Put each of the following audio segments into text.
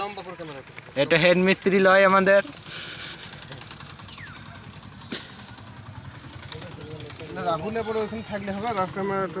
লম্বা করে ক্যামেরা এটা হেড মিস্ত্রি লয় আমাদের। ওখানে থাকলে হবে রাফ ক্যামেরাটা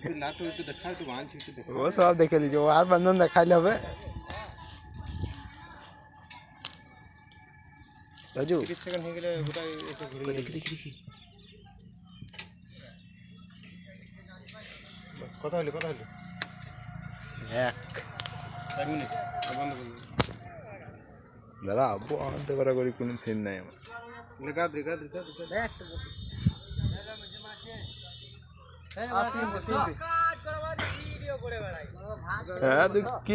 একটু লাটু একটু দেখা একটু বাঁধছি একটু দেখা ও সব দেখে লিজে ও আর বন্ধন দেখাইলে হবে রাজু তিরিশ সেকেন্ড হয়ে গেলে গোটা একটু ঘুরে দেখি দেখি দেখি কথা হলো কথা হলো এক এক মিনিট আর বন্ধ করুন দাদা বন্ধ করা করি কোনো সিন নাই আমার রেখা রেখা রেখা রেখা হ্যাঁ তুই কি